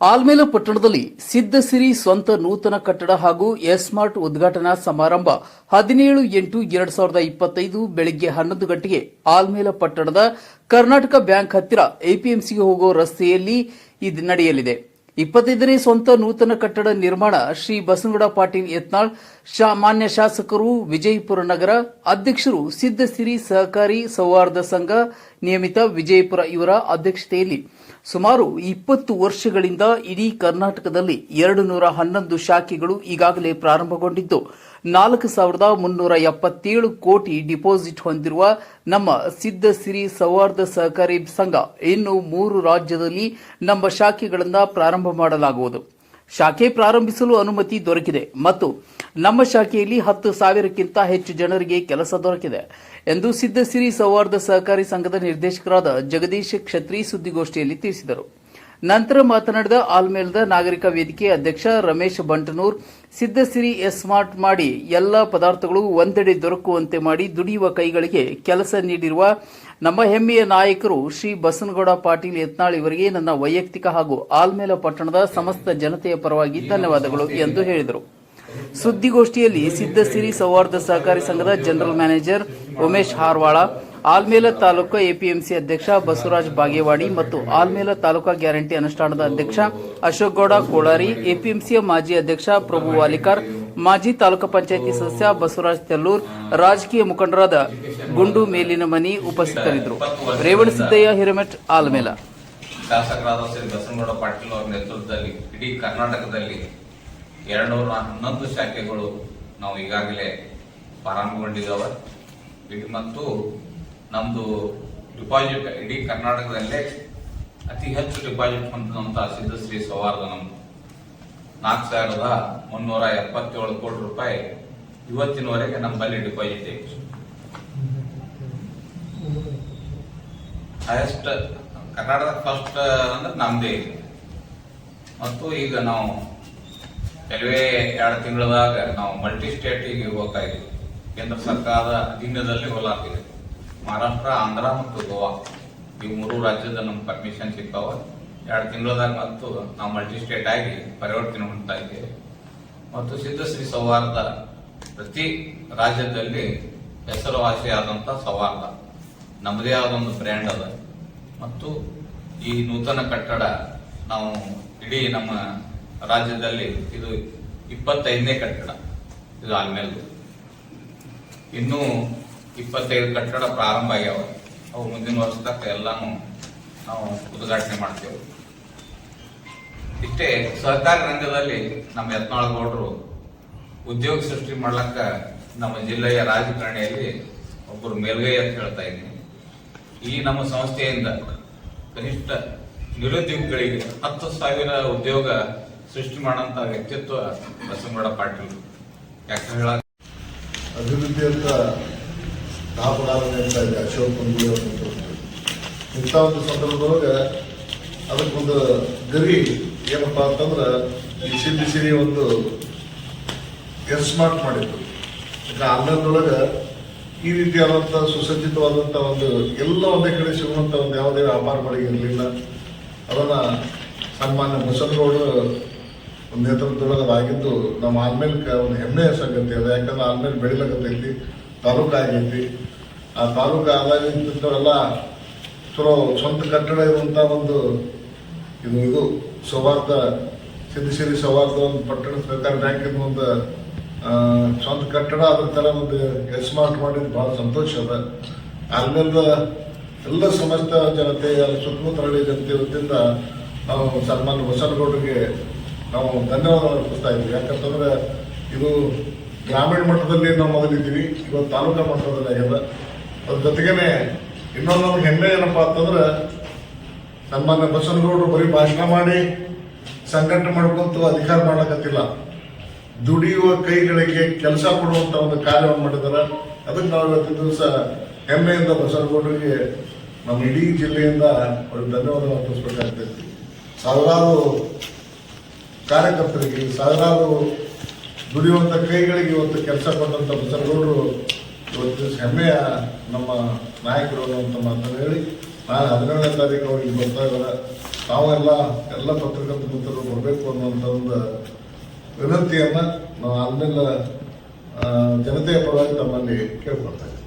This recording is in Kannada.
ಆಲ್ಮೇಲ ಪಟ್ಟಣದಲ್ಲಿ ಸಿದ್ದಸಿರಿ ಸ್ವಂತ ನೂತನ ಕಟ್ಟಡ ಹಾಗೂ ಎಸ್ಮಾರ್ಟ್ ಉದ್ಘಾಟನಾ ಸಮಾರಂಭ ಹದಿನೇಳು ಎಂಟು ಎರಡ್ ಸಾವಿರದ ಇಪ್ಪತ್ತೈದು ಬೆಳಗ್ಗೆ ಹನ್ನೊಂದು ಗಂಟೆಗೆ ಆಲ್ಮೇಲ ಪಟ್ಟಣದ ಕರ್ನಾಟಕ ಬ್ಯಾಂಕ್ ಹತ್ತಿರ ಎಪಿಎಂಸಿಗೆ ಹೋಗುವ ರಸ್ತೆಯಲ್ಲಿ ಇದು ನಡೆಯಲಿದೆ. ಇಪ್ಪತ್ತೈದನೇ ಸ್ವಂತ ನೂತನ ಕಟ್ಟಡ ನಿರ್ಮಾಣ ಶ್ರೀ ಬಸನಗೌಡ ಪಾಟೀಲ್ ಯತ್ನಾಳ್ ಮಾನ್ಯ ಶಾಸಕರು ವಿಜಯಪುರ ನಗರ, ಅಧ್ಯಕ್ಷರು ಸಿದ್ದಸಿರಿ ಸಹಕಾರಿ ಸೌಹಾರ್ದ ಸಂಘ, ನಿಯಮಿತ ವಿಜಯಪುರ ಇವರ ಅಧ್ಯಕ್ಷತೆಯಲ್ಲಿ. ಸುಮಾರು ಇಪ್ಪತ್ತು ವರ್ಷಗಳಿಂದ ಇಡೀ ಕರ್ನಾಟಕದಲ್ಲಿ ಎರಡು ನೂರ ಹನ್ನೊಂದು ಶಾಖೆಗಳು ಈಗಾಗಲೇ ಪ್ರಾರಂಭಗೊಂಡಿದ್ದು. ನಾಲ್ಕು ಸಾವಿರದ ಮುನ್ನೂರ ಎಪ್ಪತ್ತೇಳು ಕೋಟಿ ಡಿಪಾಸಿಟ್ ಹೊಂದಿರುವ ನಮ್ಮ ಸಿದ್ದಸಿರಿ ಸೌಹಾರ್ದ ಸಹಕಾರಿ ಸಂಘ ಇನ್ನು ಮೂರು ರಾಜ್ಯದಲ್ಲಿ ನಮ್ಮ ಶಾಖೆಗಳನ್ನು ಪ್ರಾರಂಭ ಮಾಡಲಾಗುವುದು. ಶಾಖೆ ಪ್ರಾರಂಭಿಸಲು ಅನುಮತಿ ದೊರಕಿದೆ ಮತ್ತು ನಮ್ಮ ಶಾಖೆಯಲ್ಲಿ ಹತ್ತು ಸಾವಿರಕ್ಕಿಂತ ಹೆಚ್ಚು ಜನರಿಗೆ ಕೆಲಸ ದೊರಕಿದೆ ಎಂದು ಸಿದ್ದಸಿರಿ ಸೌಹಾರ್ದ ಸಹಕಾರಿ ಸಂಘದ ನಿರ್ದೇಶಕರಾದ ಜಗದೀಶ್ ಕ್ಷತ್ರಿ ಸುದ್ದಿಗೋಷ್ಠಿಯಲ್ಲಿ ತಿಳಿಸಿದರು. ನಂತರ ಮಾತನಾಡಿದ ಆಲ್ಮೇಲ್ದ ನಾಗರಿಕ ವೇದಿಕೆ ಅಧ್ಯಕ್ಷ ರಮೇಶ್ ಬಂಟನೂರ್ ಸಿದ್ದಸಿರಿ ಎಸ್ಮಾರ್ಟ್ ಮಾಡಿ ಎಲ್ಲ ಪದಾರ್ಥಗಳು ಒಂದೆಡೆ ದೊರಕುವಂತೆ ಮಾಡಿ ದುಡಿಯುವ ಕೈಗಳಿಗೆ ಕೆಲಸ ನೀಡಿರುವ ನಮ್ಮ ಹೆಮ್ಮೆಯ ನಾಯಕರು ಶ್ರೀ ಬಸನಗೌಡ ಪಾಟೀಲ್ ಯತ್ನಾಳ್ ಇವರಿಗೆ ನನ್ನ ವೈಯಕ್ತಿಕ ಹಾಗೂ ಆಲ್ಮೇಲ ಪಟ್ಟಣದ ಸಮಸ್ತ ಜನತೆಯ ಪರವಾಗಿ ಧನ್ಯವಾದಗಳು ಎಂದು ಹೇಳಿದರು. ಸುದ್ದಿಗೋಷ್ಠಿಯಲ್ಲಿ ಸಿದ್ದಸಿರಿ ಸೌಹಾರ್ದ ಸಹಕಾರಿ ಸಂಘದ general manager Umesh Harwala Almel taluk APMC ಅಧ್ಯಕ್ಷ ಬಸವರಾಜ್ ಬಾಗೇವಾಡಿ ಮತ್ತು ಆಲ್ಮೇಲ ತಾಲೂಕಾ ಗ್ಯಾರಂಟಿ ಅನುಷ್ಠಾನದ ಅಧ್ಯಕ್ಷ ಅಶೋಕ್ ಗೌಡ ಕೋಳಾರಿ ಎಪಿಎಂಸಿಯ ಮಾಜಿ ಅಧ್ಯಕ್ಷ ಪ್ರಭು ವಾಲಿಕಾರ್, ಮಾಜಿ ತಾಲೂಕು ಪಂಚಾಯಿತಿ ಸದಸ್ಯ ಬಸವರಾಜ್ ತೆಲ್ಲೂರ್, ರಾಜಕೀಯ ಮುಖಂಡರಾದ ಗುಂಡು ಮೇಲಿನ ಮನಿ ಉಪಸ್ಥಿತರಿದ್ದರು. ರೇವಣಸಿದ್ದಯ್ಯ ಹಿರೇಮಠ್, ಆಲ್ಮೇಲ. ಶಾಸಕರಾದ ಶ್ರೀ ಬಸವನಗೌಡ ಪಾಟೀಲ್ ಅವರ ನೇತೃತ್ವದಲ್ಲಿ ಇಡೀ ಕರ್ನಾಟಕದಲ್ಲಿ ಎರಡ್ನೂರ ಹನ್ನೊಂದು ಶಾಖೆಗಳು ನಾವು ಈಗಾಗಲೇ ಪ್ರಾರಂಭಗೊಂಡಿದ್ದಾವೆ. ಮತ್ತು ನಮ್ದು ಡಿಪಾಸಿಟ್ ಇಡೀ ಕರ್ನಾಟಕದಲ್ಲೇ ಅತಿ ಹೆಚ್ಚು ಡಿಪಾಸಿಟ್ ಹೊಂದಿದಂತ ಸಿದ್ಧಶ್ರೀ ಸೌಹಾರ್ದ ನಮ್ದು ನಾಲ್ಕು ಸಾವಿರದ ಮುನ್ನೂರ ಎಪ್ಪತ್ತೇಳು ಕೋಟಿ ರೂಪಾಯಿ ಇವತ್ತಿನವರೆಗೆ ನಮ್ಮಲ್ಲಿ ಡಿಪಾಸಿಟ್ ಐತಿ. ಹೈಯೆಸ್ಟ್ ಕರ್ನಾಟಕ ಫಸ್ಟ್ ಅಂದ್ರೆ ನಮ್ದೇ ಇದೆ ಮತ್ತು ಈಗ ನಾವು ಕೆಲವೇ ಎರಡು ತಿಂಗಳದಾಗ ನಾವು ಮಲ್ಟಿ ಸ್ಟೇಟಿಗೆ ಹೋಗ್ತಾ ಇದ್ದೀವಿ. ಕೇಂದ್ರ ಸರ್ಕಾರದ ಅಧೀನದಲ್ಲಿ ಹೋಲಾಗ್ತಿದೆ ಮಹಾರಾಷ್ಟ್ರ, ಆಂಧ್ರ ಮತ್ತು ಗೋವಾ. ಈ ಮೂರು ರಾಜ್ಯದ ನಮ್ಮ ಪರ್ಮಿಷನ್ ಸಿಗ್ತಾವ ಎರಡು ತಿಂಗಳದಾಗ ಮತ್ತು ನಾವು ಮಲ್ಟಿ ಸ್ಟೇಟ್ ಆಗಿ ಪರಿವರ್ತನೆ ಹೊಂದ್ತಾ ಇದ್ದೇವೆ. ಮತ್ತು ಸಿದ್ಧಶ್ರೀ ಸೌಹಾರ್ದ ಪ್ರತಿ ರಾಜ್ಯದಲ್ಲಿ ಹೆಸರುವಾಸಿಯಾದಂಥ ಸೌಹಾರ್ದ. ನಮ್ಮದೇ ಆದ ಒಂದು ಬ್ರ್ಯಾಂಡ್ ಅದ. ಮತ್ತು ಈ ನೂತನ ಕಟ್ಟಡ ನಾವು ಇಡೀ ನಮ್ಮ ರಾಜ್ಯದಲ್ಲಿ ಇದು ಇಪ್ಪತ್ತೈದನೇ ಕಟ್ಟಡ. ಇದು ಆಲ್ಮೇಲೆ ಇನ್ನೂ ಇಪ್ಪತ್ತೈದು ಕಟ್ಟಡ ಪ್ರಾರಂಭ ಆಗ್ಯಾವ. ಅವು ಮುಂದಿನ ವರ್ಷದಾಗ ಎಲ್ಲಾನು ನಾವು ಉದ್ಘಾಟನೆ ಮಾಡ್ತೇವೆ. ಇಷ್ಟೇ ಸಹಕಾರ ರಂಗದಲ್ಲಿ ನಮ್ಮ ಯತ್ನಾಳಗೌಡರು ಉದ್ಯೋಗ ಸೃಷ್ಟಿ ಮಾಡ್ಲಕ್ಕ ನಮ್ಮ ಜಿಲ್ಲೆಯ ರಾಜಕಾರಣಿಯಲ್ಲಿ ಒಬ್ಬರು ಮೇಲ್ಗೈ ಅಂತ ಹೇಳ್ತಾ ಇದ್ದೀನಿ. ಈ ನಮ್ಮ ಸಂಸ್ಥೆಯಿಂದ ಕನಿಷ್ಠ ನಿರುದ್ಯೋಗಿಗಳಿಗೆ ಹತ್ತು ಸಾವಿರ ಉದ್ಯೋಗ ಸೃಷ್ಟಿ ಮಾಡುವಂತ ವ್ಯಕ್ತಿತ್ವ ಬಸವನಗೌಡ ಪಾಟೀಲ್. ಯಾಕೆ ಹೇಳ ಅಭಿವೃದ್ಧಿ ಅಂತ ಕಾಪಾಡಾಲನೆ ಅಂತ ಇದೆ ಅಶೋಕ್ ಕುಂದ್ಲಿ ಅವ್ರ ನೇತೃತ್ವದಲ್ಲಿ. ಇಂಥ ಒಂದು ಸಂದರ್ಭದೊಳಗೆ ಅದಕ್ಕೊಂದು ಗರಿ ಏನಪ್ಪ ಅಂತಂದ್ರೆ ಈ ಸಿರಿ ಸಿರಿ ಒಂದು ಎಸ್ ಮಾಡಿದ್ರು ಈಗ ಆನ್ಲೈನ್ದೊಳಗೆ ಈ ರೀತಿಯಾದಂಥ ಸುಸಜ್ಜಿತವಾದಂಥ ಒಂದು ಎಲ್ಲ ಒಂದೇ ಕಡೆ ಸಿಗುವಂಥ ಒಂದು ಯಾವುದೇ ವ್ಯಾಪಾರ ಮಳಿಗೆ ಇರಲಿಲ್ಲ. ಅದನ್ನು ಸನ್ಮಾನ್ಯ ಒಂದು ನೇತೃತ್ವದೊಳಗೆ ಅದಾಗಿದ್ದು ನಮ್ಮ ಆಲ್ಮೇಲೆ ಒಂದು ಹೆಮ್ಮೆಯ ಸಂಗತಿ ಅದು. ಯಾಕಂದ್ರೆ ಆಲ್ಮೇಲೆ ಬೆಳಿಲಕತ್ತೈತಿ. ತಾಲೂಕು ಆಗೈತಿ ಆ ತಾಲೂಕು ಆದಾಗಿಂತವರೆಲ್ಲ ಚಲೋ, ಸ್ವಂತ ಕಟ್ಟಡ ಇರುವಂಥ ಒಂದು ಇದು ಇದು ಸೌಹಾರ್ದ ಸಿದ್ಧಸಿರಿ ಸೌಹಾರ್ದ ಒಂದು ಪಟ್ಟಣ ಸಹಕಾರ ಬ್ಯಾಂಕಿನ ಒಂದು ಸ್ವಂತ ಕಟ್ಟಡ, ಅದ್ರ ತರ ಒಂದು ಎಸ್ಮಾರ್ಟ್ ಮಾಡಿದ್ದು ಭಾಳ ಸಂತೋಷ ಅದ. ಅಲ್ಲಿಂದ ಎಲ್ಲ ಸಮಸ್ತ ಜನತೆ ಅಲ್ಲಿ ಸುತ್ತಮುತ್ತ ಹಳ್ಳಿ ಜನತೆ ವತಿಯಿಂದ ನಾವು ಸನ್ಮಾನ್ಯ ಹೊಸನಗೌಡರಿಗೆ ನಾವು ಧನ್ಯವಾದ ಅರ್ಪಿಸ್ತಾ ಇದ್ದೀವಿ ಯಾಕಂತಂದ್ರೆ ಇದು ಗ್ರಾಮೀಣ ಮಟ್ಟದಲ್ಲಿ ನಾವು ಮೊದಲಿದ್ದೀವಿ. ಇವತ್ತು ತಾಲೂಕಾ ಮಟ್ಟದಲ್ಲಿ ಆಗ್ಯದ. ಅದ್ರ ಜೊತೆಗೇನೆ ಇನ್ನೊಂದು ನಮ್ಗೆ ಹೆಮ್ಮೆ ಏನಪ್ಪಾ ಅಂತಂದ್ರೆ ನಮ್ಮನ್ನ ಬಸವನಗೌಡರು ಬರೀ ಭಾಷಣ ಮಾಡಿ ಸಂಘಟನೆ ಮಾಡ್ಕೊಂತ ಅಧಿಕಾರ ಮಾಡಕತ್ತಿಲ್ಲ ದುಡಿಯುವ ಕೈಗಳಿಗೆ ಕೆಲಸ ಕೊಡುವಂತ ಒಂದು ಕಾರ್ಯವನ್ನು ಮಾಡಿದಾರೆ ಅದಕ್ಕೆ ನಾವು ಇವತ್ತಿನ ದಿವಸ ಹೆಮ್ಮೆಯಿಂದ ಬಸವನಗೌಡರಿಗೆ ನಮ್ಮ ಇಡೀ ಜಿಲ್ಲೆಯಿಂದ ಅವ್ರಿಗೆ ಧನ್ಯವಾದ ಅರ್ಪಿಸ್ಬೇಕಾಗ್ತೈತಿ ಸಾವಿರಾರು ಕಾರ್ಯಕರ್ತರಿಗೆ, ಸಾವಿರಾರು ದುಡಿಯುವಂತ ಕೈಗಳಿಗೆ ಇವತ್ತು ಕೆಲಸ ಕೊಟ್ಟಂತ ಬಸವನಗೌಡರು ಇವತ್ತು ಹೆಮ್ಮೆಯ ನಮ್ಮ ನಾಯಕರು ಅನ್ನುವಂಥ ಮಾತನ್ನು ಹೇಳಿ, ನಾಳೆ ಹದಿನೇಳನೇ ತಾರೀಕು ಅವ್ರಿಗೆ ಬರ್ತಾ ಇದ್ದಾರೆ. ತಾವೆಲ್ಲ ಎಲ್ಲ ಪತ್ರಕರ್ತ ಮಿತ್ರರು ಬರಬೇಕು ಅನ್ನುವಂಥ ಒಂದು ವಿನಂತಿಯನ್ನ ನಾವು ಆಮೇಲೆ ಜನತೆಯ ಪರವಾಗಿ ತಮ್ಮಲ್ಲಿ ಕೇಳ್ಕೊಳ್ತಾ ಇದ್ದೀವಿ.